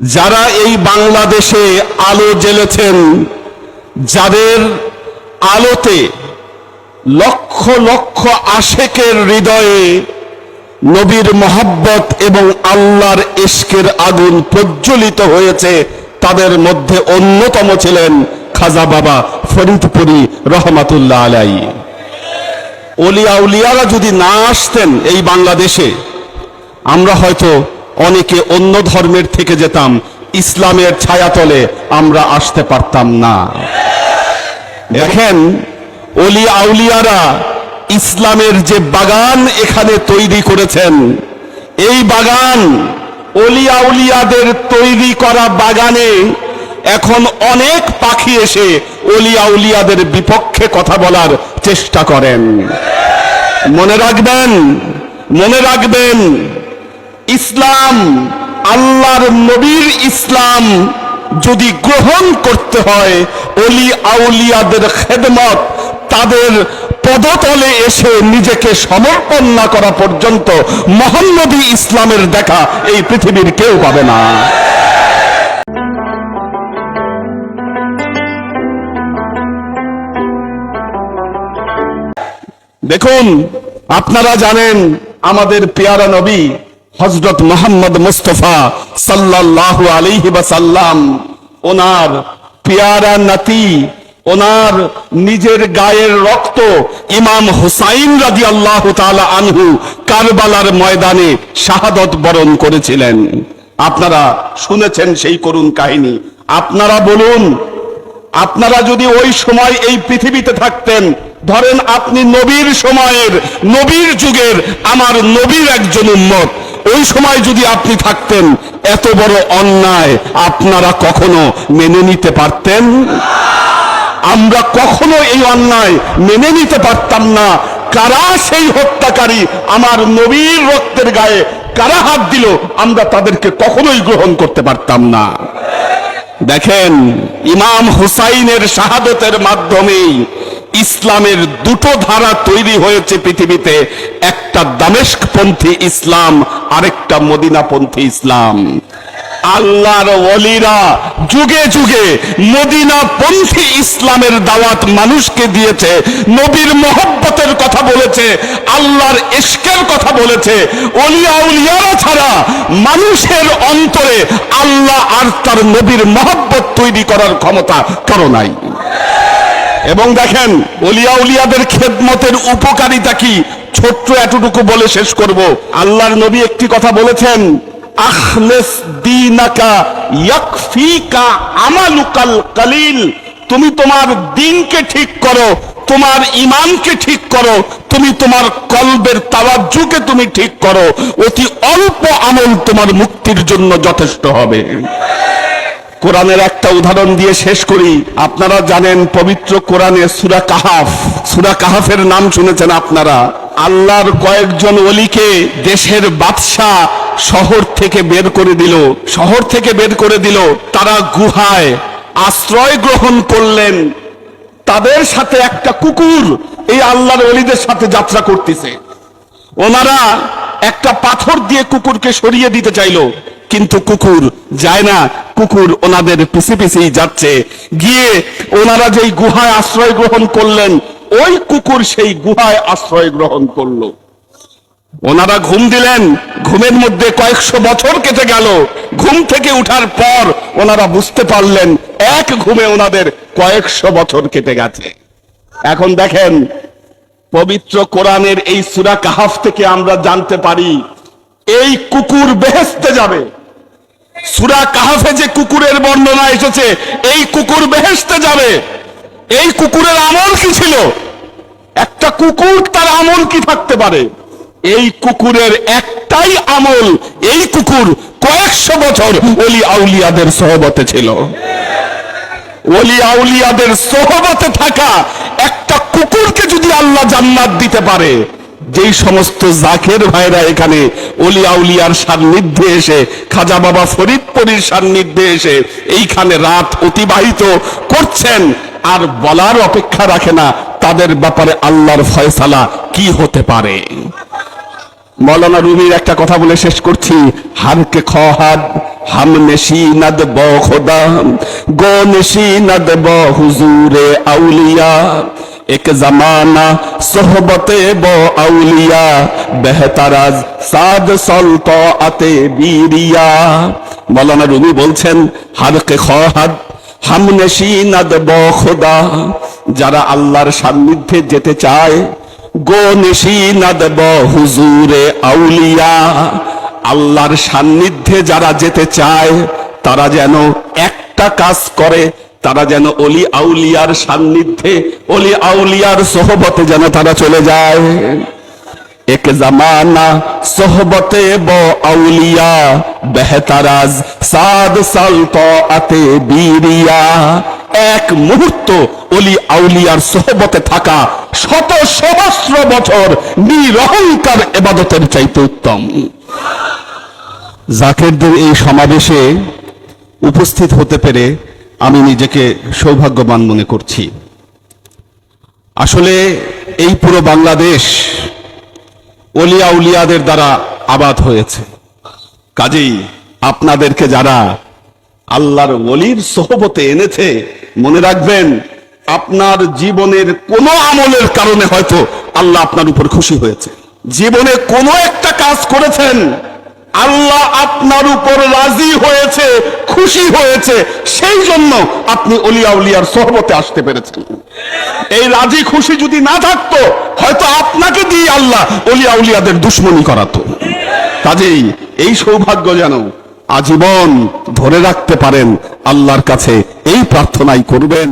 যারা এই বাংলাদেশে আলো জ্বেলেছেন, যাদের আলোতে লক্ষ লক্ষ আশেকের হৃদয়ে নবীর মহাব্বত এবং আল্লাহর ইশকের আগুন প্রজ্বলিত হয়েছে, তাদের মধ্যে অন্যতম ছিলেন খাজা বাবা ফরিদপুরি রহমাতুল্লাহ আলাই অলিয়া উলিয়ারা যদি না আসতেন এই বাংলাদেশে, আমরা হয়তো অনেকে অন্য ধর্মের থেকে যেতাম, ইসলামের ছায়াতলে আমরা আসতে পারতাম না। দেখেন, অলি আউলিয়ারা ইসলামের যে বাগান এখানে তৈরি করেছেন, এই বাগান অলি আউলিয়াদের তৈরি করা বাগানে এখন অনেক পাখি এসে অলি আউলিয়াদের বিপক্ষে কথা বলার চেষ্টা করেন। মনে রাখবেন মনে রাখবেন ইসলাম, আল্লাহর নবীর ইসলাম যদি গ্রহণ করতে হয়, অলি আউলিয়াদের খেদমত তাদের পদতলে এসে নিজেকে সমর্পণ না করা পর্যন্ত মোহাম্মদী ইসলামের দেখা এই পৃথিবীর কেউ পাবে না। দেখুন, আপনারা জানেন আমাদের পেয়ারা নবী হজরত মোহাম্মদ মুস্তফা সাল্লাল্লাহু আলাইহি সাল্লাম ওনার পিয়ারা নাতি, ওনার নিজের গায়ের রক্ত ইমাম হুসাইন রাজি আল্লাহ আনহু কারবালার ময়দানে শাহাদত বরণ করেছিলেন। আপনারা শুনেছেন সেই করুণ কাহিনী। আপনারা বলুন, আপনারা যদি ওই সময় এই পৃথিবীতে থাকতেন, ধরেন আপনি নবীর সময়ের, নবীর যুগের, আমার নবীর একজন উম্মত ওই সময় যদি আপনি থাকতেন, এত বড় অন্যায় আপনারা কখনো মেনে নিতে পারতেন? আমরা কখনো এই অন্যায় মেনে নিতে পারতাম না। কারা সেই হত্যাকারী? আমার নবীর রক্তের গায়ে কারা হাত দিল? আমরা তাদেরকে কখনোই গ্রহণ করতে পারতাম না। দেখেন, ইমাম হুসাইনের শাহাদতের মাধ্যমেই ইসলামের দুটো ধারা তৈরি হয়েছে পৃথিবীতে, একটা দামেস্কপন্থী ইসলাম, আরেকটা মদিনাপন্থী ইসলাম। আল্লাহর ওলিরা যুগে যুগে মদিনাপন্থী ইসলামের দাওয়াত মানুষকে দিয়েছে, নবীর মহব্বতের কথা বলেছে, আল্লাহর ইশকের কথা বলেছে। অলিয়া উলিয়ারা ছাড়া মানুষের অন্তরে আল্লাহ আর তার নবীর মহব্বত তৈরি করার ক্ষমতা কারও নাই। এবং দেখেন অলিয়া উলিয়াদের খেদমতের উপকারিতা কি? ছোট্ট এতটুকু বলে শেষ করব। আল্লাহর নবী একটি কথা বলেছেন, আখলেস দিনাকা ইয়াকফিকা আমালুকাল কালিল। তুমি তোমার দিনকে ঠিক করো, তোমার ইমানকে ঠিক করো, তুমি তোমার কলবের তাওয়াজ্জুকে তুমি ঠিক করো। অতি অল্প আমল তোমার মুক্তির জন্য যথেষ্ট হবে। কোরআনের একটা উদাহরণ দিয়ে শেষ করি। আপনারা জানেন পবিত্র কোরআনে সুরা কাহাফ। সুরা কাহাফের নাম শুনেছেন আপনারা? আল্লাহর কয়েকজন অলিকে দেশের বাদশাহ শহর থেকে বের করে দিল। শহর থেকে বের করে দিল। তারা গুহায় আশ্রয় গ্রহণ করলেন। তাদের সাথে একটা কুকুর এই আল্লাহর অলিদের সাথে যাত্রা করতেছে। ওনারা একটা পাথর দিয়ে কুকুরকে সরিয়ে দিতে চাইলো, কিন্তু কুকুর যায় না। কুকুর ওনাদের পিছে পিছেই যাচ্ছে। গিয়ে ওনারা যেই গুহায় আশ্রয় গ্রহণ করলেন, ওই কুকুর সেই গুহায় আশ্রয় গ্রহণ করল। ওনারা ঘুম দিলেন। ঘুমের মধ্যে কয়েকশো বছর কেটে গেল। ঘুম থেকে উঠার পর ওনারা বুঝতে পারলেন, এক ঘুমে ওনাদের কয়েকশো বছর কেটে গেছে। এখন দেখেন পবিত্র কোরআনের এই সুরা কাহাফ থেকে আমরা জানতে পারি, এই কুকুর বেহেস্তে যাবে। সুরা কাহাফে যে কুকুরের বর্ণনা এসেছে, এই কুকুর বেহেস্তে যাবে। এই কুকুরের আমল কি ছিল? একটা কুকুর তার আমল কি থাকতে পারে? এই কুকুরের একটাই আমল, এই কুকুর কয়েকশো বছর অলি আউলিয়াদের সহবতে ছিল। অলি আউলিয়াদের সহবতে থাকা কুকুরকে যদি আল্লাহ জান্নাত দিতে পারে, যেই সমস্ত জাকের ভাইরা এখানে অলি আউলিয়ার সান্নিধ্যে এসে, খাজা বাবা ফরিদপুরীর সান্নিধ্যে এসে এইখানে রাত অতিবাহিত করছেন, আর বলার অপেক্ষা রাখে না, তাদের ব্যাপারে আল্লাহর ফয়সালা কি হতে পারে? মৌলানা রুমির একটা কথা বলে শেষ করছি। হারকে খহাদ, হাম নেশি নদ ব খোদা, গো নেশি নদ ব হুজুরে আউলিয়া। এক জমানা সোহবতে ব আউলিয়া বেহতারাজ সাদ সলত আতে বীরিয়া মৌলানা রুমি বলছেন হারকে খহাদ হাম নেশি নদ ব খোদা যারা আল্লাহর সান্নিধ্যে যেতে চায় গো নিশিনাদব হুজুরে আউলিয়া আল্লাহর সান্নিধ্যে যারা যেতে চায় তারা যেন একটা কাজ করে তারা যেন অলি আউলিয়ার সান্নিধ্যে, অলি আউলিয়ার সোহবতে যেন তারা চলে যায়। এক জমানা সোহবতে ব আউলিয়া, বেহতারাজ সাদ সালত আতে বীরিয়া। এক মুহূর্ত অলি আউলিয়ার সোহবতে থাকা শত সহস্র বছর নিরহংকার এবাদতের চাইতে উত্তম। জাকেরদের এই সমাবেশে উপস্থিত হতে পেরে আমি নিজেকে সৌভাগ্যবান মনে করছি। আসলে এই পুরো বাংলাদেশ অলিয়া উলিয়াদের দ্বারা আবাদ হয়েছে। কাজেই আপনাদেরকে যারা আল্লাহর ওলির সোহবতে এনেছে, মনে রাখবেন, আপনার জীবনের কোনো আমলের কারণে হয়তো আল্লাহ আপনার উপর খুশি হয়েছে। জীবনে কোনো একটা কাজ করেছেন আল্লাহ আপনার উপর রাজি হয়েছে, খুশি হয়েছে, সেই জন্য আপনি অলিয়া উলিয়ার সোহবতে আসতে পেরেছেন। এই রাজি খুশি যদি না থাকতো, হয়তো আপনাকে দিয়ে আল্লাহ অলিয়া উলিয়াদের দুশ্মনী করাতো। কাজেই এই সৌভাগ্য যেন আজীবন ধরে রাখতে পারেন, আল্লাহর কাছে এই প্রার্থনাই করবেন।